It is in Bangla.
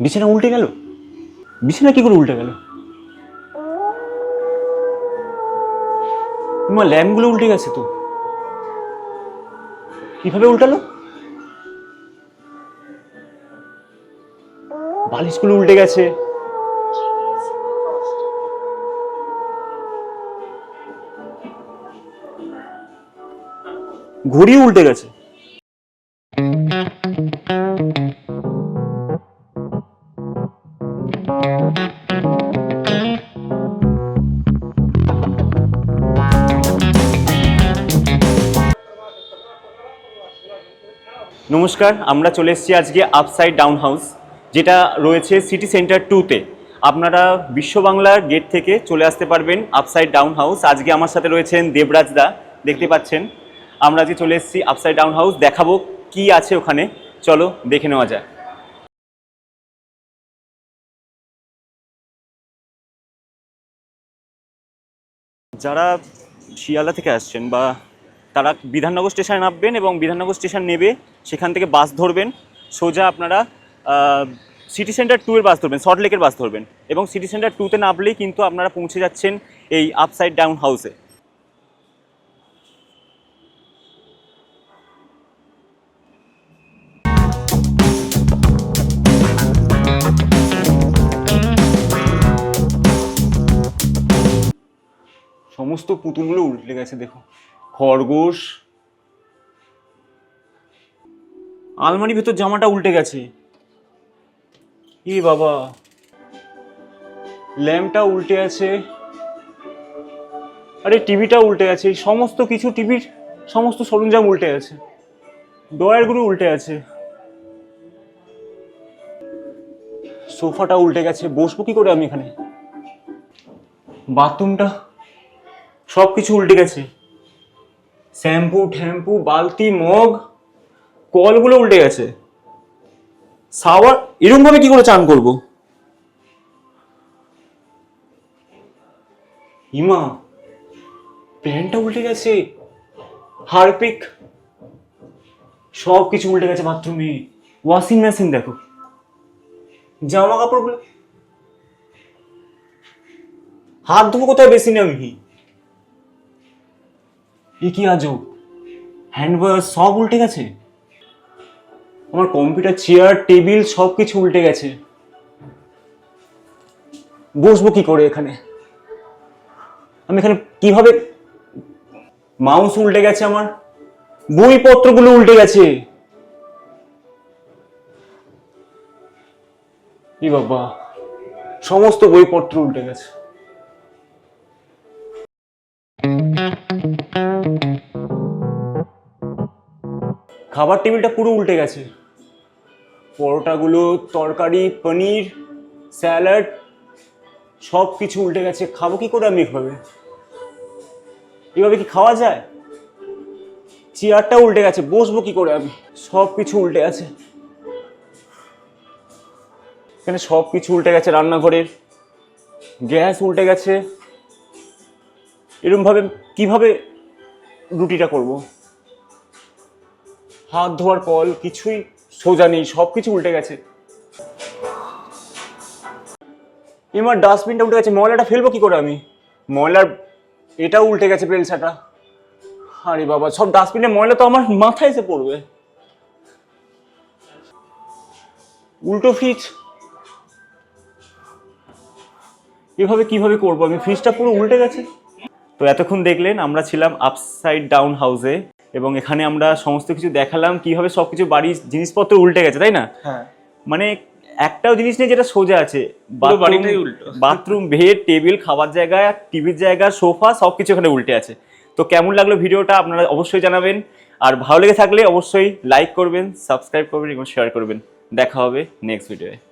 বিছানা উল্টে গেল? বিছানা কি করে উল্টে গেল? মা ল্যাম্পগুলো উল্টে গেছে তো। কীভাবে উল্টালো? বালিশগুলো উল্টে গেছে। ঘড়ি উল্টে গেছে। নমস্কার, আমরা চলে এসেছি আজকে আপসাইড ডাউন হাউস যেটা রয়েছে সিটি সেন্টার টুতে আপনারা বিশ্ব বাংলার গেট থেকে চলে আসতে পারবেন আপসাইড ডাউন হাউস আজকে আমার সাথে রয়েছেন দেবরাজ দা, দেখতে পাচ্ছেন। আমরা আজকে চলে এসেছি আপসাইড ডাউন হাউস দেখাবো কি আছে ওখানে। চলো, দেখে নেওয়া যায় যারা শিয়ালদা থেকে আসছেন বা তারা বিধাননগর স্টেশনে নামবেন এবং বিধাননগর স্টেশন নেবে, সেখান থেকে বাস ধরবেন। সোজা আপনারা সিটি সেন্টার টু এর বাস ধরবেন সল্ট লেকের বাস ধরবেন। এবং সিটি সেন্টার টুতে নামলেই কিন্তু আপনারা পৌঁছে যাচ্ছেন এই আপসাইড ডাউন হাউসে সমস্ত পুতুলগুলো উল্টে গেছে, দেখো। খরগোশ। আলমারি ভেতর জামাটা উল্টে গেছে। এ বাবা। ল্যাম্পটা উল্টে আছে। আরে, টিভিটা উল্টে আছে। সমস্ত কিছু টিভির সমস্ত সরঞ্জাম উল্টে আছে। ডয়ারগুলো উল্টে আছে। সোফাটা উল্টে গেছে। বসবো কি করে আমি এখানে? বাথরুমটা সব কিছু উল্টে গেছে। শ্যাম্পু, ঠ্যাম্পু, বালতি, মগ, কলগুলো উল্টে গেছে। সাওয়ার এরকম ভাবে কি করে চান করব? ইমা, প্যান্টটা উল্টে গেছে। হারপিক সব কিছু উল্টে গেছে বাথরুমে। ওয়াশিং মেশিন দেখো। জামা কাপড়গুলো হাত ধোবো কোথায় বেশি না আমি। এ কি আজব হ্যান্ড ওয়াশ সব উল্টে গেছে? আমার কম্পিউটার চেয়ার টেবিল সব কিছু উল্টে গেছে। বসবো কি করে এখানে? আমি এখানে কীভাবে মাউস উল্টে গেছে আমার? বইপত্রগুলো উল্টে গেছে। ই বাবা, সমস্ত বইপত্র উল্টে গেছে। খাবার টেবিলটা পুরো উল্টে গেছে। পরোটাগুলো, তরকারি, পনির, স্যালাড সব কিছু উল্টে গেছে। খাব কি করে আমি এভাবে? এভাবে কি খাওয়া যায়? চেয়ারটা উল্টে গেছে, বসবো কি করে আমি? সব কিছু উল্টে গেছে। এখানে সব কিছু উল্টে গেছে রান্নাঘরের। গ্যাস উল্টে গেছে। এরকমভাবে কীভাবে রুটিটা করব। হাত ধোয়ার কল কিছুই সোজা নেই সব কিছু উল্টে গেছে। এবার ডাস্টবিনটা উল্টে গেছে, ময়লাটা ফেলব কি করে আমি? ময়লার এটা উল্টে গেছে বেলসাটা আরে বাবা, সব ডাস্টবিনে ময়লা তো আমার মাথায় এসে পড়বে। উল্টো ফ্রিজ এভাবে কীভাবে করব আমি? ফ্রিজটা পুরো উল্টে গেছে। তো এতক্ষণ দেখলেন আমরা ছিলাম আপসাইড ডাউন হাউসে এবং এখানে আমরা সমস্ত কিছু দেখালাম কীভাবে সবকিছু বাড়ির জিনিসপত্র উল্টে গেছে তাই না? হ্যাঁ। মানে একটাও জিনিস নেই যেটা সোজা আছে। বাথরুম বেড টেবিল খাবার জায়গা টিভির জায়গা সোফা সবকিছু এখানে উল্টে আছে। তো কেমন লাগল ভিডিওটা আপনারা অবশ্যই জানাবেন। আর ভালো লেগে থাকলে অবশ্যই লাইক করবেন সাবস্ক্রাইব করবেন এবং শেয়ার করবেন। দেখা হবে নেক্সট ভিডিওয়ে